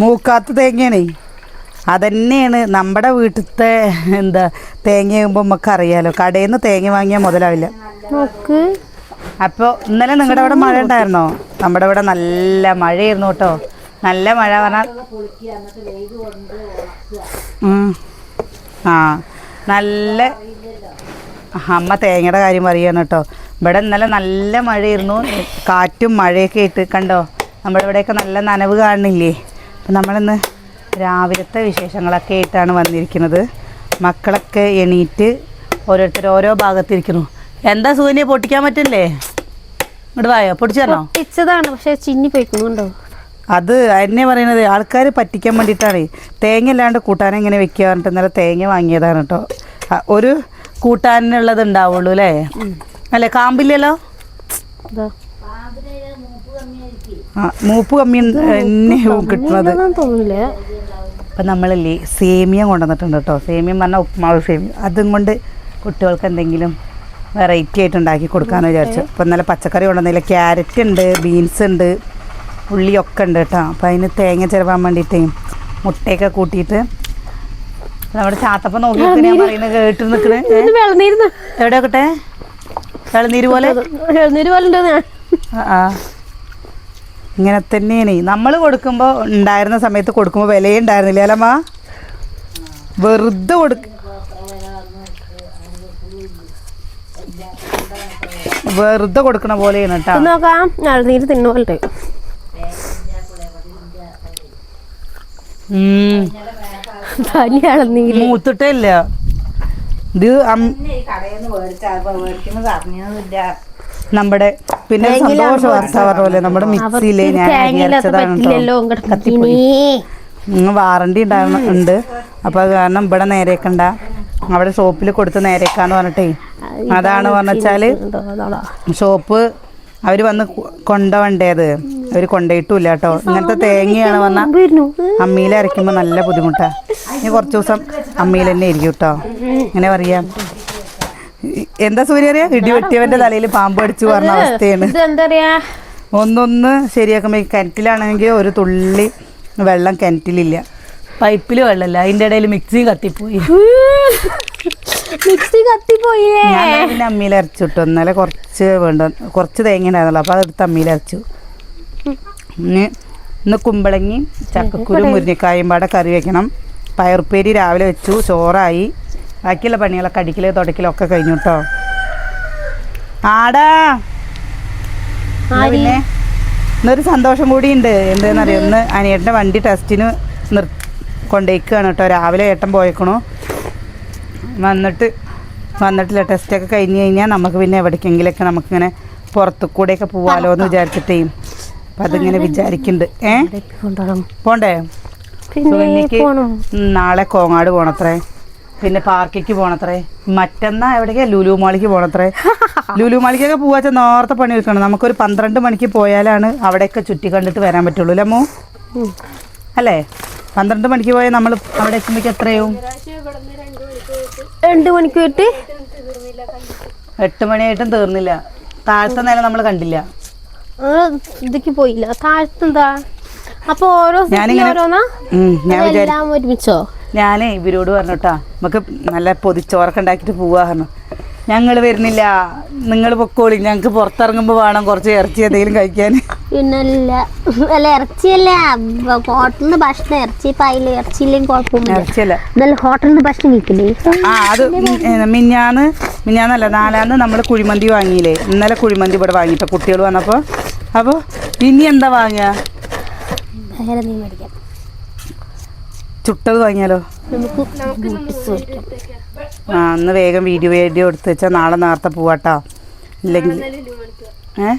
മൂക്കാത്ത തേങ്ങയാണേ. അതന്നെയാണ് നമ്മുടെ വീട്ടിലത്തെ എന്താ തേങ്ങയാകുമ്പോൾ നമുക്ക് അറിയാലോ കടയിൽ നിന്ന് തേങ്ങ വാങ്ങിയാൽ മുതലാവില്ല. അപ്പോൾ ഇന്നലെ നിങ്ങളുടെ അവിടെ മഴ ഉണ്ടായിരുന്നോ? നമ്മുടെ ഇവിടെ നല്ല മഴയായിരുന്നു കേട്ടോ. നല്ല മഴ പറഞ്ഞാൽ. ആ നല്ല അമ്മ തേങ്ങയുടെ കാര്യം പറയുകയാണ് കേട്ടോ. ഇവിടെ ഇന്നലെ നല്ല മഴയായിരുന്നു. കാറ്റും മഴയൊക്കെ ആയിട്ട് കണ്ടോ? നമ്മുടെ ഇവിടെയൊക്കെ നല്ല നനവ് കാണുന്നില്ലേ? അപ്പം നമ്മളിന്ന് രാവിലത്തെ വിശേഷങ്ങളൊക്കെ ആയിട്ടാണ് വന്നിരിക്കുന്നത്. മക്കളൊക്കെ എണീറ്റ് ഓരോരുത്തർ ഓരോ ഭാഗത്തിരിക്കുന്നു. എന്താ സൂര്യ പൊട്ടിക്കാൻ പറ്റില്ലേ? ഇങ്ങോട്ട് വായോ? പൊട്ടിച്ചു പൊട്ടിച്ചതാണ് പക്ഷെ ചിന്നി പോയിക്കുന്നുണ്ടോ അത് എന്നെ പറയണത്. ആൾക്കാർ പറ്റിക്കാൻ വേണ്ടിയിട്ടാണ് തേങ്ങ ഇല്ലാണ്ട് കൂട്ടാൻ എങ്ങനെ വെക്കുക പറഞ്ഞിട്ട് ഇന്നലെ തേങ്ങ വാങ്ങിയതാണ് കേട്ടോ ഒരു കൂട്ടാനുള്ളത് ഉണ്ടാവുള്ളൂ അല്ലേ അല്ലേ? കാമ്പില്ലല്ലോ? മൂപ്പ് കമ്മി തന്നെയാവും കിട്ടുന്നത് അപ്പം നമ്മളില്ലേ സേമിയ കൊണ്ടുവന്നിട്ടുണ്ട് കേട്ടോ. സേമിയം പറഞ്ഞാൽ ഉപ്പുമാവ് സേമിയ. അതും കൊണ്ട് കുട്ടികൾക്ക് എന്തെങ്കിലും വെറൈറ്റി ആയിട്ട് ഉണ്ടാക്കി കൊടുക്കാമെന്ന് വിചാരിച്ചു. അപ്പം ഇന്നലെ പച്ചക്കറി കൊണ്ടുവന്നില്ല ക്യാരറ്റ് ഉണ്ട് ബീൻസ് ഉണ്ട് ഉള്ളിയൊക്കെ ഉണ്ട് കേട്ടോ. അപ്പം അതിന് തേങ്ങ ചിലവാൻ വേണ്ടിയിട്ടേ മുട്ടയൊക്കെ കൂട്ടിയിട്ട് നമ്മുടെ ചാത്തപ്പം നോക്കി ഞാൻ പറയുന്നത് കേട്ട് നിൽക്കണേ. എവിടെ നോക്കട്ടെ ഇളനീര് പോലെ? വെള്ളനീര് പോലെ ആ. ഇങ്ങനെ തന്നെയാണ്. നമ്മൾ കൊടുക്കുമ്പോൾ ഉണ്ടായിരുന്ന സമയത്ത് കൊടുക്കുമ്പോൾ വിലയേ ഉണ്ടായിരുന്നില്ല അല്ലമ്മ വെറുതെ കൊടുക്ക വെറുതെ കൊടുക്കണ പോലെയാണ് കേട്ടോ. നോക്കാം. നീര് തിന്ന പോലെ മൂത്തിട്ടില്ല ഉം. തനി ഇളനീര് മൂത്തിട്ടേ ഇല്ല ഇത് നമ്മുടെ പിന്നെ സന്തോഷ വാർത്ത പറഞ്ഞ നമ്മുടെ മിക്സിയിലെ ഞാൻ അരി തേങ്ങയില്ലാത്ത അരച്ചതാണ് പറ്റില്ലല്ലോ കേട്ടോ ഇങ്ങോട്ട് കത്തിപ്പോയി വാറണ്ടി ഉണ്ടായിരുന്നുണ്ട് അപ്പോൾ അത് കാരണം ഇവിടെ നേരേക്കണ്ട അവിടെ ഷോപ്പിൽ കൊടുത്ത് നേരേക്കാന്ന് പറഞ്ഞിട്ടേ. അതാണ് പറഞ്ഞാൽ ഷോപ്പ് അവർ വന്ന് കൊ- അവർ കൊണ്ടുപോയിട്ടില്ല കേട്ടോ. ഇങ്ങനത്തെ തേങ്ങയാണ് വന്ന അമ്മിയിൽ അരയ്ക്കുമ്പോൾ നല്ല ബുദ്ധിമുട്ടാ. ഇനി കുറച്ച് ദിവസം അമ്മിയിൽ തന്നെ ഇരിക്കും കേട്ടോ. ഇങ്ങനെ പറയാം? എന്താ സൂര്യ അറിയാ ഇടി വെട്ടിയവന്റെ തലയിൽ പാമ്പ് അടിച്ചു പറഞ്ഞ അവസ്ഥയാണ്. എന്താ പറയാ ഒന്നൊന്ന് ശരിയാക്കുമ്പോൾ ഈ കിണറ്റിലാണെങ്കിൽ ഒരു തുള്ളി വെള്ളം കിണറ്റിലില്ല. പൈപ്പിൽ വെള്ളമില്ല. അതിന്റെ ഇടയിൽ മിക്സി കത്തിപ്പോയി. മിക്സി കത്തിപ്പോയേ പിന്നെ അമ്മിയിൽ അരച്ചു കിട്ടും ഇന്നലെ കുറച്ച് വേണ്ട കുറച്ച് തേങ്ങ ഉണ്ടായിരുന്നല്ലോ അപ്പോൾ അതെടുത്ത് അമ്മിയിൽ അരച്ചു. ഇനി ഇന്ന് കുമ്പളങ്ങി ചക്കക്കുരു മുരിങ്ങക്കായും പാടെ കറി വെക്കണം. പയറുപ്പേരി രാവിലെ വെച്ചു ചോറായി. ബാക്കിയുള്ള പണികളൊക്കെ അടിക്കൽ തുടക്കലൊക്കെ കഴിഞ്ഞു കേട്ടോ ആടാ? പിന്നെ? ഇന്നൊരു സന്തോഷം കൂടി ഉണ്ട്. എന്താണെന്നറിയോ ഇന്ന് അനിയേട്ടന്റെ വണ്ടി ടെസ്റ്റിന് നിർ കൊണ്ടേക്കാണ് കേട്ടോ രാവിലെ ഏട്ടൻ പോയേക്കണു. വന്നിട്ട് വന്നിട്ടില്ല. ടെസ്റ്റൊക്കെ കഴിഞ്ഞ് കഴിഞ്ഞാൽ നമുക്ക് പിന്നെ എവിടേക്കെങ്കിലൊക്കെ നമുക്കിങ്ങനെ പുറത്തു കൂടെയൊക്കെ പോവാലോ എന്ന് വിചാരിച്ചിട്ടേ. അപ്പം അതിങ്ങനെ വിചാരിക്കുന്നുണ്ട് ഏ? പോണ്ടേ? നാളെ കോങ്ങാട് പോണത്രേ. പിന്നെ പാർക്കിക്ക് പോണത്രേ. മറ്റന്നാ എവിടേക്കാ? ലുലു മാളിക്ക് പോണത്രേ. ലുലു മാളിക്കൊക്കെ പോവാച്ച നേരത്തെ പണി എടുക്കണം നമുക്കൊരു പന്ത്രണ്ട് മണിക്ക് പോയാലാണ് അവിടെയൊക്കെ ചുറ്റി കണ്ടിട്ട് വരാൻ പറ്റുള്ളൂ അല്ലേ അമ്മോ. അല്ലേ? പന്ത്രണ്ട് മണിക്ക് പോയാൽ നമ്മൾ അവിടെ എത്തുമ്പോഴേക്ക് എത്രയാവും? രണ്ട് മണിക്ക് വിട്ട് എട്ട് മണിയായിട്ടും തീർന്നില്ല. താഴത്തെ നില നമ്മൾ കണ്ടില്ല. പോയില്ല. താഴത്തെന്താ? അപ്പൊ ഓരോ ഞാനിങ്ങനെ- ഞാൻ എല്ലാം ഒരുമിച്ചോ? ഞാനേ ഇവരോട് പറഞ്ഞോട്ടാ നമുക്ക് നല്ല പൊതിച്ചോറൊക്കെ ഉണ്ടാക്കിയിട്ട് പോവാ പറഞ്ഞു. ഞങ്ങൾ വരുന്നില്ല. നിങ്ങൾ പൊക്കോളി. ഞങ്ങൾക്ക് പുറത്തിറങ്ങുമ്പോൾ വേണം കുറച്ച് ഇറച്ചി എന്തെങ്കിലും കഴിക്കാൻ. പിന്നല്ല. അല്ല ഇറച്ചിയല്ല. ഹോട്ടലിൽ നിന്ന് ഭക്ഷണം ഇറച്ചി ഇറച്ചിയില്ലെങ്കിൽ ഇറച്ചിയല്ല. ഹോട്ടലിൽ നിന്ന് ഭക്ഷണം കഴിക്കില്ലേ? ആ അത് മിഞ്ഞാന്ന് മിഞ്ഞാന്നല്ല നാലാന്ന് നമ്മൾ കുഴിമന്തി വാങ്ങിയില്ലേ. ഇന്നലെ കുഴിമന്തി ഇവിടെ വാങ്ങിട്ടോ കുട്ടികൾ വന്നപ്പോൾ അപ്പോൾ ഇനി എന്താ വാങ്ങുക? വേറെ നീ മേടിക്കാം. ചുട്ടത് വാങ്ങിയാലോ? നമുക്ക് മേടിക്കാം ആ അന്ന് വേഗം വീഡിയോ വീഡിയോ എടുത്ത് വെച്ചാൽ നാളെ നേരത്തെ പോവാട്ടോ. ഇല്ലെങ്കിൽ ഏ?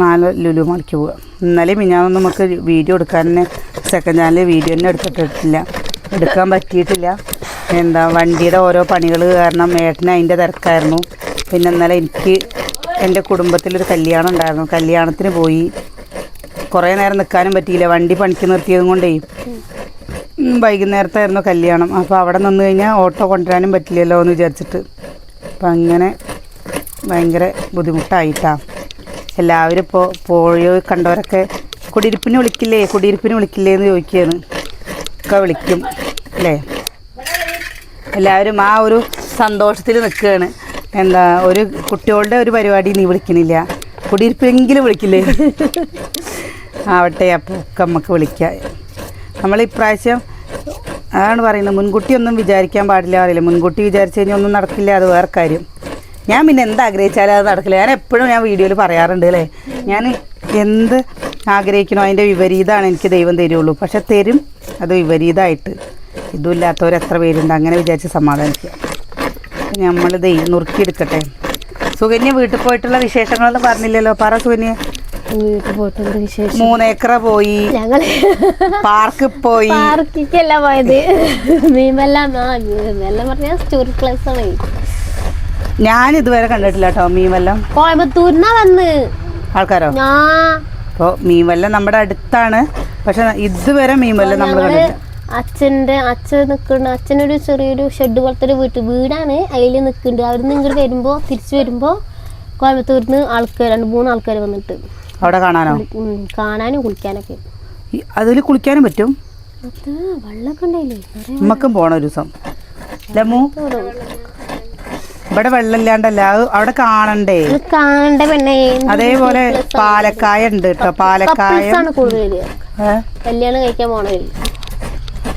നാല് ലുലു മണിക്ക് പോവാം. ഇന്നലെ മിഞ്ഞാന്ന് നമുക്ക് വീഡിയോ എടുക്കാൻ തന്നെ സെക്കൻഡ് ചാനൽ വീഡിയോ തന്നെ എടുത്തിട്ടില്ല എടുക്കാൻ പറ്റിയിട്ടില്ല. എന്താ വണ്ടിയുടെ ഓരോ പണികൾ കാരണം ഏട്ടന് അതിന്റെ തിരക്കായിരുന്നു. പിന്നെ ഇന്നലെ എനിക്ക് എന്റെ കുടുംബത്തിലൊരു കല്യാണം ഉണ്ടായിരുന്നു. കല്യാണത്തിന് പോയി. കുറേ നേരം നിൽക്കാനും പറ്റിയില്ല. വണ്ടി പണിക്ക് നിർത്തിയതും കൊണ്ടേ വൈകുന്നേരത്തായിരുന്നു കല്യാണം. അപ്പോൾ അവിടെ നിന്ന് കഴിഞ്ഞാൽ ഓട്ടോ കൊണ്ടുവരാനും പറ്റില്ലല്ലോ എന്ന് വിചാരിച്ചിട്ട്. അപ്പം അങ്ങനെ ഭയങ്കര ബുദ്ധിമുട്ടായിട്ടാ. എല്ലാവരും ഇപ്പോൾ പോയി കണ്ടവരൊക്കെ കുടിയിരിപ്പിന് വിളിക്കില്ലേ? കുടിയിരിപ്പിന് വിളിക്കില്ലേ എന്ന് ചോദിക്കുകയാണ്. ഒക്കെ വിളിക്കും അല്ലേ? എല്ലാവരും ആ ഒരു സന്തോഷത്തിൽ നിൽക്കുകയാണ്. എന്താ ഒരു കുട്ടികളുടെ ഒരു പരിപാടി നീ വിളിക്കണില്ല. കുടിയിരിപ്പെങ്കിലും വിളിക്കില്ലേ? ആവട്ടെ അപ്പോൾ ഒക്കെ നമുക്ക് വിളിക്കാം. നമ്മൾ ഇപ്രാവശ്യം അതാണ് പറയുന്നത് മുൻകൂട്ടി ഒന്നും വിചാരിക്കാൻ പാടില്ല അറിയില്ല മുൻകൂട്ടി വിചാരിച്ചു കഴിഞ്ഞാൽ ഒന്നും നടക്കില്ല അത് വേറെ കാര്യം. ഞാൻ പിന്നെ എന്ത് ആഗ്രഹിച്ചാലും അത് നടക്കില്ല. ഞാൻ എപ്പോഴും ഞാൻ വീഡിയോയിൽ പറയാറുണ്ട് അല്ലേ? ഞാൻ എന്ത് ആഗ്രഹിക്കണോ അതിന്റെ വിപരീതമാണ് എനിക്ക് ദൈവം തരുള്ളൂ. പക്ഷെ തരും അത് വിപരീതമായിട്ട് ഇതുമില്ലാത്തവർ എത്ര പേരുണ്ട്? അങ്ങനെ വിചാരിച്ച് സമാധാനിക്കുക. നമ്മൾ ദൈ നുറുക്കിയെടുക്കട്ടെ. സുകന്യ വീട്ടിൽ പോയിട്ടുള്ള വിശേഷങ്ങളൊന്നും പറഞ്ഞില്ലല്ലോ. പറ സുകന്യ. വിശേഷം? മൂന്നേക്കറ പോയി. ഞങ്ങൾ പാർക്കിൽ പോയി. പാർക്കിക്കല്ല പോയത്. മീമെല്ലാം മീമെല്ലാം പറഞ്ഞാൽ ആണ്. ഞാൻ ഇതുവരെ കണ്ടിട്ടില്ല കേട്ടോ മീമെല്ലാം. കോയമ്പത്തൂരിന്നാ വന്ന്. ആൾക്കാരോ? അപ്പൊ അപ്പോൾ മീൻവല്ലം നമ്മുടെ അടുത്താണ്. പക്ഷെ ഇതുവരെ മീൻവല്ലം നമ്മൾ കണ്ടിട്ടില്ല. അച്ഛന്റെ അച്ഛൻ നിൽക്കുന്ന അച്ഛനൊരു ചെറിയൊരു ഷെഡ് പോലത്തെ ഒരു വീട്ട് വീടാണ് അതിൽ നിൽക്കുന്നുണ്ട് അവിടെ നിന്ന് ഇങ്ങോട്ട് വരുമ്പോ തിരിച്ചു വരുമ്പോ കോയമ്പത്തൂരിൽ നിന്ന് ആൾക്കാർ രണ്ട് മൂന്ന് ആൾക്കാർ വന്നിട്ട്. അവിടെ കാണാനോ? കാണാനും കുളിക്കാനൊക്കെ. അതിൽ കുളിക്കാനും പറ്റും? നമുക്കും പോണ ഒരു ദിവസം. ലമു? ഇവിടെ വെള്ളമില്ലാണ്ടല്ല അവിടെ കാണണ്ടേ? പെണ്ണെ. അതേപോലെ പാലക്കായ ഉണ്ട് കേട്ടോ പാലക്കായ. കല്യാണം കഴിക്കാൻ പോണവര്.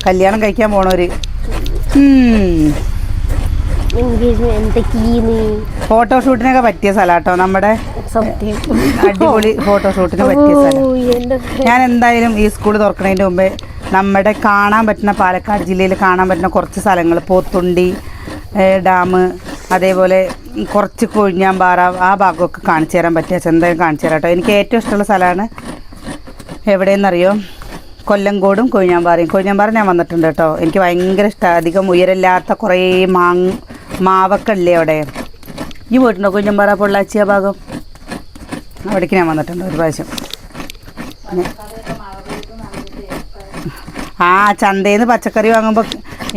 കല്യാണം കഴിക്കാൻ പോണവര്. ഫോട്ടോഷൂട്ടിനൊക്കെ പറ്റിയ സ്ഥലാട്ടോ നമ്മുടെ. സത്യം. അടിപൊളി ഫോട്ടോഷൂട്ടിന് പറ്റിയ സ്ഥലം. ഞാൻ എന്തായാലും ഈ സ്കൂൾ തുറക്കുന്നതിന് മുമ്പേ നമ്മുടെ കാണാൻ പറ്റുന്ന പാലക്കാട് ജില്ലയിൽ കാണാൻ പറ്റുന്ന കുറച്ച് സ്ഥലങ്ങൾ പോത്തുണ്ടി ഡാം അതേപോലെ കുറച്ച് കൊഴിഞ്ഞാമ്പാറ ആ ഭാഗമൊക്കെ കാണിച്ചു തരാൻ പറ്റിയ എന്തായാലും കാണിച്ചു തരാം കേട്ടോ. എനിക്ക് ഏറ്റവും ഇഷ്ടമുള്ള സ്ഥലമാണ് എവിടെയെന്നറിയോ? കൊല്ലങ്കോടും കൊഴിഞ്ഞാമ്പാറയും. കൊഴിഞ്ഞാമ്പാറ ഞാൻ വന്നിട്ടുണ്ട് കേട്ടോ. എനിക്ക് ഭയങ്കര ഇഷ്ടമാണ് അധികം ഉയരമില്ലാത്ത കുറേ മാങ് മാവൊക്കെ ഇല്ലേ അവിടെ? ഈ പോയിട്ടുണ്ടോ കുഞ്ഞമ്പാറ പൊള്ളാച്ചിയ ഭാഗം? അവിടേക്ക് ഞാൻ വന്നിട്ടുണ്ട് ഒരു പ്രാവശ്യം. ആ ചന്തയിൽ നിന്ന് പച്ചക്കറി വാങ്ങുമ്പോൾ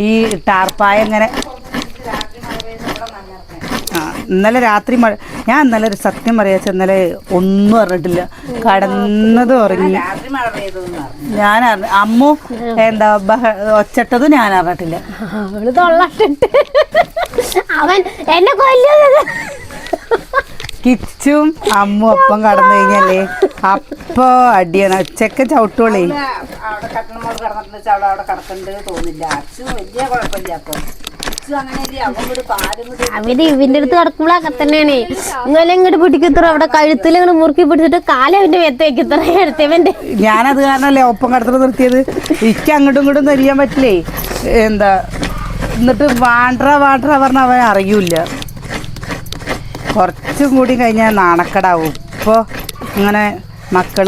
ഈ ടാർപ്പായ ഇങ്ങനെ ആ ഇന്നലെ രാത്രി മഴ ഞാൻ ഇന്നലെ ഒരു സത്യം പറയാച്ച ഇന്നലെ ഒന്നും അറിഞ്ഞിട്ടില്ല. കടന്നത് ഉറങ്ങി. ഞാൻ അമ്മു എന്താ ബഹ ഒച്ചട്ടതും ഞാൻ അറിഞ്ഞിട്ടില്ല. അവൻ എന്നെ കൊല്ലുന്നത്. കിച്ചും അമ്മ ഒപ്പം കടന്നു കഴിഞ്ഞല്ലേ അപ്പോ അടിയാണ്. ഉച്ചയ്ക്ക് ചവിട്ടോളേ അവിടെ കട്ടണമോട് അവിടെ കടക്കണ്ട് തോന്നില്ല അച്ഛൻ വലിയ കുഴപ്പമില്ല അപ്പൊ. അവർ ഇവന്റെ അടുത്ത് കടക്കുമ്പോഴാ അങ്ങനെ തന്നെയാണ്. ഇങ്ങനെ ഇങ്ങോട്ട് പിടിക്കത്ര അവിടെ കഴുത്തിൽ ഇങ്ങനെ മുറുക്കി പിടിച്ചിട്ട് കാലം അവന്റെ മെത്ത വെക്കത്ര എടുത്തവന്റെ ഞാനത് കാരണല്ലേ ഒപ്പം കടത്തിൽ നിർത്തിയത്. എനിക്ക് അങ്ങോട്ടും ഇങ്ങോട്ടും തരിയാൻ പറ്റില്ലേ. എന്താ എന്നിട്ട് വാണ്ട്ര വാണ്ട്ര പറഞ്ഞ അവൻ അറിയൂല കുറച്ചും കൂടി കഴിഞ്ഞാൽ നാണക്കടാവും. ഇപ്പോൾ ഇങ്ങനെ മക്കൾ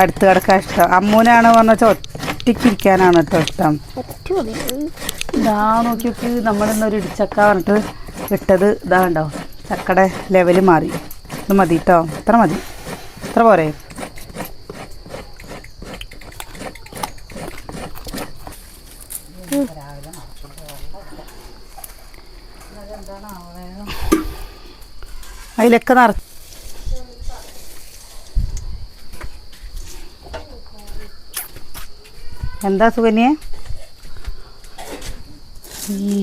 അടുത്ത് കിടക്കാൻ ഇഷ്ടം. അമ്മൂനാണ് പറഞ്ഞ വെച്ചാൽ ഒറ്റയ്ക്കിരിക്കാനാണ് കേട്ടോ ഇഷ്ടം. ഇതാ നോക്കിയൊക്കെ നമ്മളിന്നൊരു ഇടിച്ചക്ക പറഞ്ഞിട്ട് ഇട്ടത് ഇതാ ഉണ്ടോ ചക്കയുടെ ലെവൽ മാറി. ഇത് മതി കേട്ടോ ഇത്ര മതി. ഇത്ര പോരെ. അതിലൊക്കെ നിറ എന്താ സുകന്യെ? ഈ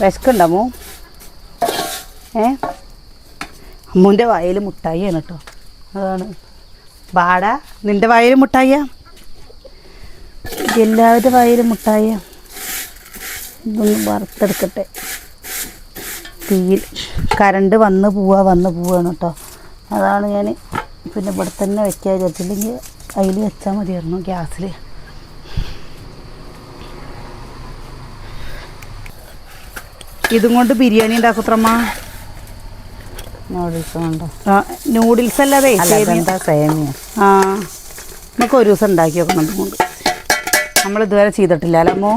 വിശക്കുണ്ടമ്മോ ഏ? അമ്മൂന്റെ വായിൽ മുട്ടായിയാണ് കേട്ടോ. അതാണ്. ബാട നിന്റെ വായിൽ മുട്ടായ എല്ലാവരുടെ വായിലും മുട്ടായ ഇതൊന്ന് വറുത്തെടുക്കട്ടെ. തീയിൽ കറണ്ട് വന്ന് പോവാ വന്ന് പോവാണ് കേട്ടോ. അതാണ് ഞാൻ പിന്നെ ഇവിടെ തന്നെ വെക്കാതില്ലെങ്കിൽ അതിൽ വെച്ചാൽ മതിയായിരുന്നു ഗ്യാസിൽ. ഇതും കൊണ്ട് ബിരിയാണി ഉണ്ടാക്കുത്രമ്മ നൂഡിൽസ് നൂഡിൽസ് അല്ലാതെ സേമിയ. എന്താ സേമിയ? ആ നമുക്ക് ഒരു ദിവസം ഉണ്ടാക്കി വെക്കണം അതുകൊണ്ട് നമ്മൾ ഇതുവരെ ചെയ്തിട്ടില്ല അല്ലമ്മോ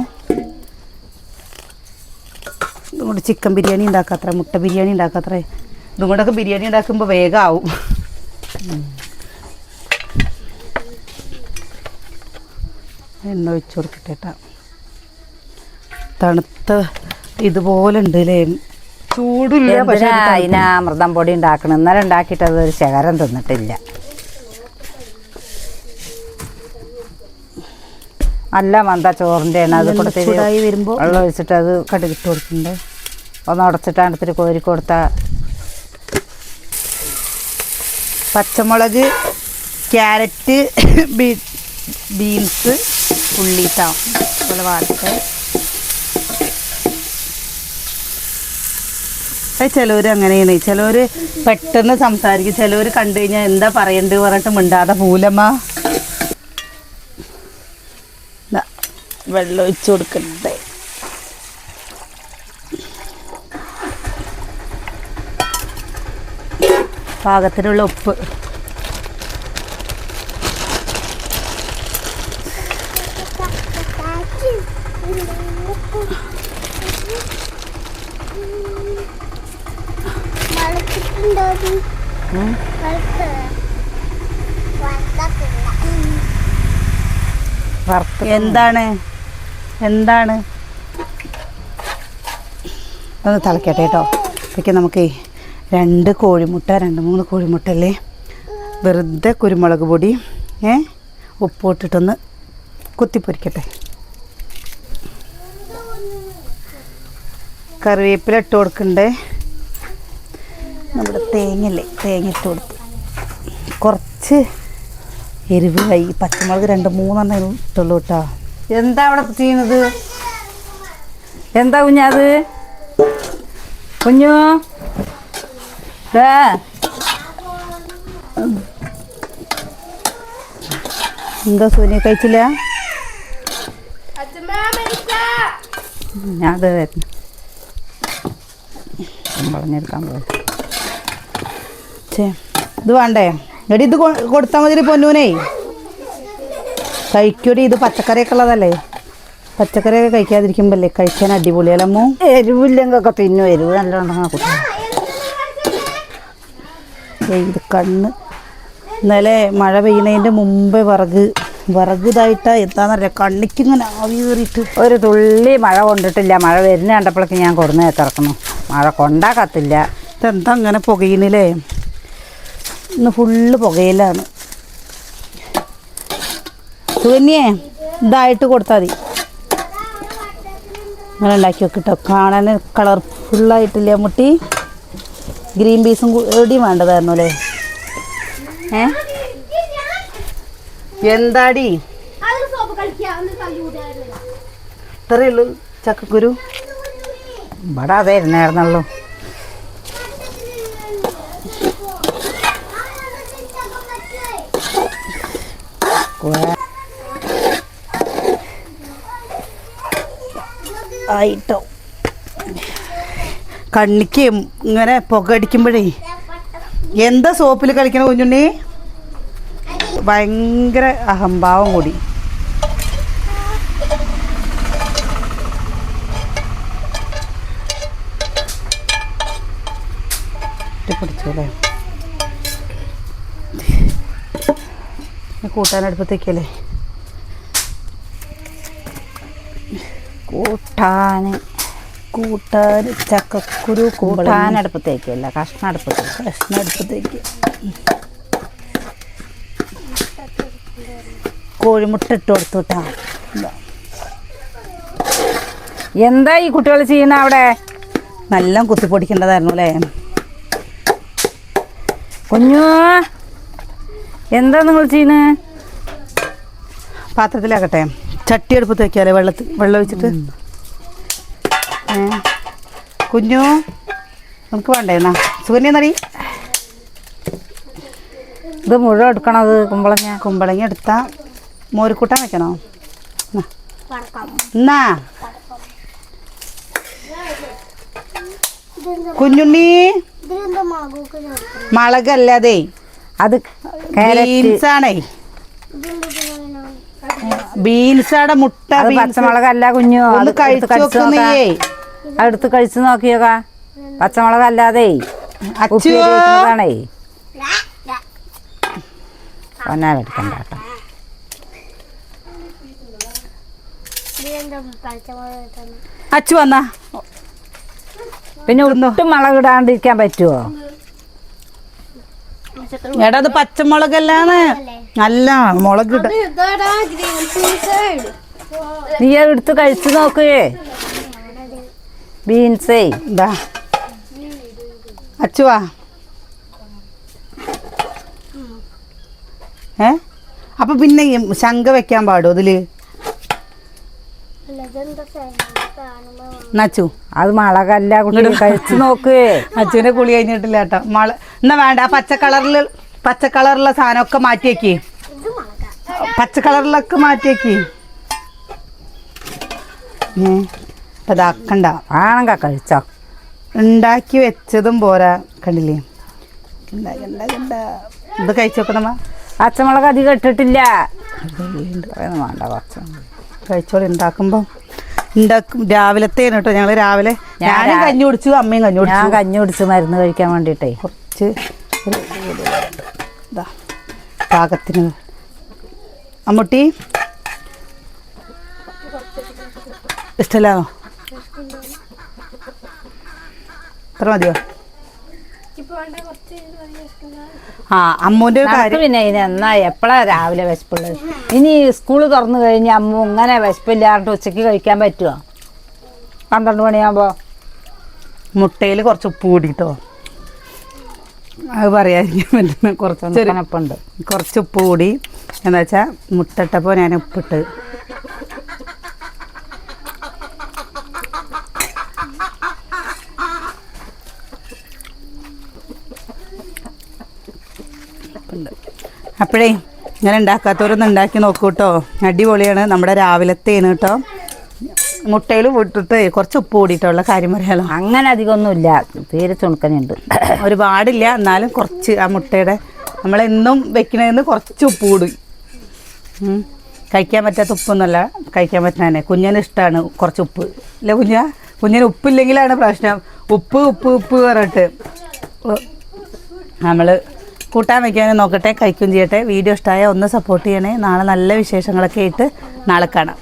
ഇതും കൊണ്ട് ചിക്കൻ ബിരിയാണി ഉണ്ടാക്കാത്ര മുട്ട ബിരിയാണി ഉണ്ടാക്കാത്രേ. ഇതും കൊണ്ടൊക്കെ ബിരിയാണി ഉണ്ടാക്കുമ്പോൾ വേഗമാവും എണ്ണ ഒഴിച്ചു കൊടുക്കട്ടെ കേട്ടോ തണുത്ത ഇതുപോലെ ഉണ്ട് അല്ലേ ചൂടില്ല പക്ഷെ അതിന് അമൃതം പൊടി ഉണ്ടാക്കണം? ഇന്നലെ ഉണ്ടാക്കിയിട്ട് അത് ഒരു ശകരം തിന്നിട്ടില്ല. നല്ല മന്ത ചോറിന്റെ ആണ് അത് കൊടുത്തിട്ട് വരുമ്പോൾ വരുമ്പോ? വെള്ളം ഒഴിച്ചിട്ട് അത് കടുകിട്ട് കൊടുക്കുന്നുണ്ട് ഒന്ന് ഉടച്ചിട്ടാണ് ഇത്തിരി കോരി കൊടുത്ത പച്ചമുളക് ക്യാരറ്റ് ബീൻസ് ഉള്ളിട്ടാ അതുപോലെ വാട്ടത്തെ ചിലവർ അങ്ങനെയാണ്. ചിലവർ പെട്ടെന്ന് സംസാരിക്കും. ചിലവർ കണ്ടു കഴിഞ്ഞാൽ എന്താ പറയണ്ട് പറഞ്ഞിട്ട് മിണ്ടാതെ പൂലമ്മ വെള്ളം ഒഴിച്ചു കൊടുക്കണ്ടേ പാകത്തിനുള്ള ഉപ്പ്. Thank ഇത്? എന്താണ്? എന്താണ്? ഒന്ന് തിളക്കട്ടെ കേട്ടോ. അപ്പോഴേക്കും നമുക്ക് രണ്ട് കോഴിമുട്ട രണ്ട് മൂന്ന് കോഴിമുട്ട അല്ലേ വെറുതെ കുരുമുളക് പൊടി ഏ? ഉപ്പ് ഇട്ടിട്ടൊന്ന് കുത്തിപ്പൊരിക്കട്ടെ. കറിവേപ്പില ഇട്ട് കൊടുക്കണ്ടേ? തേങ്ങല്ലേ തേങ്ങ ഇട്ട് കൊടുത്തു. കുറച്ച് എരിവ് കൈ പച്ചമുളക് രണ്ട് മൂന്നെണ്ണം ഇട്ടുള്ളൂ കേട്ടോ. എന്താ അവിടെ ചെയ്യുന്നത്? എന്താ കുഞ്ഞത് കുഞ്ഞു. എന്താ സൂര്യ കഴിച്ചില്ല? ഞാൻ അത് വരുന്നു പറഞ്ഞെടുക്കാൻ പോകും ഇത് വേണ്ടേ? എടി ഇത് കൊടുത്താൽ മതി പൊന്നൂനേ. കഴിക്കൂടി ഇത് പച്ചക്കറിയൊക്കെ ഉള്ളതല്ലേ? പച്ചക്കറിയൊക്കെ കഴിക്കാതിരിക്കുമ്പല്ലേ കഴിക്കാൻ അടിപൊളിയല്ലമ്മോ എരിവില്ലെങ്കൊക്കെ തിന്നു. എരിവ് നല്ലോണം ഇത് കണ്ണ്. ഇന്നലെ മഴ പെയ്യുന്നതിന്റെ മുമ്പേ വിറക്. വിറക് ഇതായിട്ട് എന്താണെന്നറിയാം കണ്ണിക്കിങ്ങനെ ആവി കയറിയിട്ട്. ഒരു തുള്ളി മഴ കൊണ്ടിട്ടില്ല. മഴ വരുന്ന കണ്ടപ്പോഴേക്ക് ഞാൻ കൊടുന്നേ തിറക്കുന്നു മഴ കൊണ്ടാക്കത്തില്ല ഇതെന്താ അങ്ങനെ പുകയുന്നില്ലേ? ഇന്ന് ഫുള്ള് പുകയിലാണ്. സുകന്യേ ഇതായിട്ട് കൊടുത്താൽ മതി. അങ്ങനെ ഉണ്ടാക്കി വെക്കിട്ടോ. കാണാൻ കളർഫുള്ളായിട്ടില്ല മുട്ടി? ഗ്രീൻ പീസും കൂടിയും വേണ്ടതായിരുന്നു അല്ലേ? ഏ? എന്താടി? ഇത്രയേ ഉള്ളൂ ചക്കക്കുരു. ഇവിടെ അതേ ആയിട്ടോ. കണ്ണിക്ക് ഇങ്ങനെ പുക അടിക്കുമ്പോഴേ എന്താ സോപ്പിൽ കളിക്കണ കുഞ്ഞുണ്ണി? ഭയങ്കര അഹംഭാവം കൂടി. പിടിച്ചോളേ കൂട്ടാനടുപ്പത്തേക്കല്ലേ? കൂട്ടാന് കൂട്ടാൻ ചക്കക്കുരു കൂട്ടാൻ കൂട്ടാനടുപ്പത്തേക്കല്ല കഷ്ണടുപ്പത്തേക്ക്. അടുപ്പത്തേക്ക് കഷ്ണം അടുപ്പത്തേക്ക് കോഴിമുട്ട ഇട്ട് കൊടുത്തു കേട്ടാ. എന്താ ഈ കുട്ടികൾ ചെയ്യുന്ന അവിടെ? നല്ല കുത്തിപ്പൊടിക്കേണ്ടതായിരുന്നു അല്ലേ? കുഞ്ഞു എന്താ നിങ്ങൾ ചെയ്യുന്നത് പാത്രത്തിലാക്കട്ടെ. ചട്ടി അടുപ്പത്ത് വെക്കാല്ലേ വെള്ളത്തിൽ വെള്ളം ഒഴിച്ചിട്ട്. കുഞ്ഞു നമുക്ക് വേണ്ടേ എന്നാ? സുഗന്യ നടി ഇത് മുഴുവൻ എടുക്കണത് കുമ്പളങ്ങ? കുമ്പളങ്ങ എടുത്താൽ മോരുക്കൂട്ടാൻ വെക്കണോ? എന്നാ. കുഞ്ഞുണ്ണി. മുളകല്ലാതെ. അത് ബീൻസാണേ. ബീൻസ് ആണേ ബീൻസ്? ബീൻസാടെ മുട്ട പച്ചമുളകല്ല കുഞ്ഞു. അടുത്ത് അത് കഴിച്ചു കഴിച്ച് പച്ചമുളകല്ലാതെ നോക്കാം. അത് എടുത്ത് കഴിച്ചു നോക്കിയോക്കാ. പച്ചമുളക് അല്ലാതെ വെക്കുന്നതാണേ പൊന്നാലെടുക്കണ്ട കേട്ടോ. അച്ചു വന്നാ. പിന്നെ ഒട്ടും മുളകിടാണ്ടിരിക്കാൻ പറ്റുമോ എടാ അത് പച്ചമുളകല്ലാണ് അല്ല മുളക് നീ അത് എടുത്ത് കഴിച്ചു നോക്കേ. ബീൻസേ. ഇതാ. അച്ചുവാ ഏ? അപ്പൊ പിന്നെ ശങ്ക വെക്കാൻ പാടോ ഇതിൽ? നച്ചു അത് മുളകല്ല കുട്ടി കഴിച്ചു നോക്ക്. അച്ചുവിന്റെ കുളി കഴിഞ്ഞിട്ടില്ല കേട്ടോ. മള എന്നാ വേണ്ട ആ പച്ച കളറിൽ പച്ച കളറുള്ള സാധനമൊക്കെ മാറ്റിയേക്ക് പച്ച കളറിലൊക്കെ മാറ്റിയേക്ക് ഏ അപ്പൊ ഇതാക്കണ്ട ആണങ്ക കഴിച്ചോ? ഉണ്ടാക്കി വെച്ചതും പോരാ കണ്ടില്ലേ? കണ്ട കണ്ട കണ്ട? ഇത് കഴിച്ചോക്കണമ്മ പച്ചമുളക് അധികം ഇട്ടിട്ടില്ല. വേണ്ട കുറച്ച്. കഴിച്ചോളി ഉണ്ടാക്കുമ്പോൾ ഉണ്ടാക്കും. രാവിലത്തേന് കേട്ടോ ഞങ്ങൾ രാവിലെ. ഞാൻ ഞാനും കഞ്ഞി കുടിച്ചു അമ്മയും കഞ്ഞി ഞാൻ കുടിച്ചു. കഞ്ഞി കുടിച്ച് മരുന്ന് കഴിക്കാൻ വേണ്ടിയിട്ടേ. കുറച്ച് ഇതാ പാകത്തിന്. അമ്മൂട്ടി ഇഷ്ടല്ലോ ഇത്ര മതിയോ? ആ അമ്മൂന്റെ കാര്യം പിന്നെ ഇനി എന്നാ എപ്പോഴാ രാവിലെ വിശപ്പുള്ളത്? ഇനി സ്കൂൾ തുറന്നു കഴിഞ്ഞ് അമ്മ ഇങ്ങനെ വിശപ്പില്ലാണ്ട് ഉച്ചയ്ക്ക് കഴിക്കാൻ പറ്റുമോ പന്ത്രണ്ട് മണിയാകുമ്പോ മുട്ടയിൽ കുറച്ച് ഉപ്പ് കൂടിട്ടോ. അത് പറയാതിരിക്കാൻ പറ്റുന്ന കനപ്പുണ്ട് കുറച്ച് ഉപ്പ് കൂടി. എന്താ വെച്ചാൽ മുട്ടട്ടപ്പോൾ ഞാൻ ഉപ്പിട്ട് അപ്പോഴേ ഇങ്ങനെ ഉണ്ടാക്കാത്തവരൊന്നും ഉണ്ടാക്കി നോക്കൂ കേട്ടോ അടിപൊളിയാണ്. നമ്മുടെ രാവിലത്തേന് കേട്ടോ മുട്ടയിൽ വിട്ടിട്ട് കുറച്ച് ഉപ്പ് കൂടിയിട്ടുള്ള കാര്യം പറയാലോ. അങ്ങനെ അധികമൊന്നുമില്ല. തീരെ ചുണക്കനുണ്ട് ഒരുപാടില്ല. എന്നാലും കുറച്ച് ആ മുട്ടയുടെ നമ്മളെന്നും വെക്കണതിന് കുറച്ച് ഉപ്പ് കൂടി. കഴിക്കാൻ പറ്റാത്ത ഉപ്പൊന്നുമല്ല കഴിക്കാൻ പറ്റുന്നതന്നെ കുഞ്ഞിന് ഇഷ്ടമാണ് കുറച്ച് ഉപ്പ്. അല്ല കുഞ്ഞ കുഞ്ഞിന് ഉപ്പില്ലെങ്കിലാണ് പ്രശ്നം. ഉപ്പ് ഉപ്പ് ഉപ്പ് പറഞ്ഞിട്ട്. നമ്മൾ കൂട്ടാൻ വയ്ക്കാനും നോക്കട്ടെ കഴിക്കും ചെയ്യട്ടെ. വീഡിയോ ഇഷ്ടമായ ഒന്ന് സപ്പോർട്ട് ചെയ്യണേ. നാളെ നല്ല വിശേഷങ്ങളൊക്കെ ആയിട്ട് നാളെ കാണാം.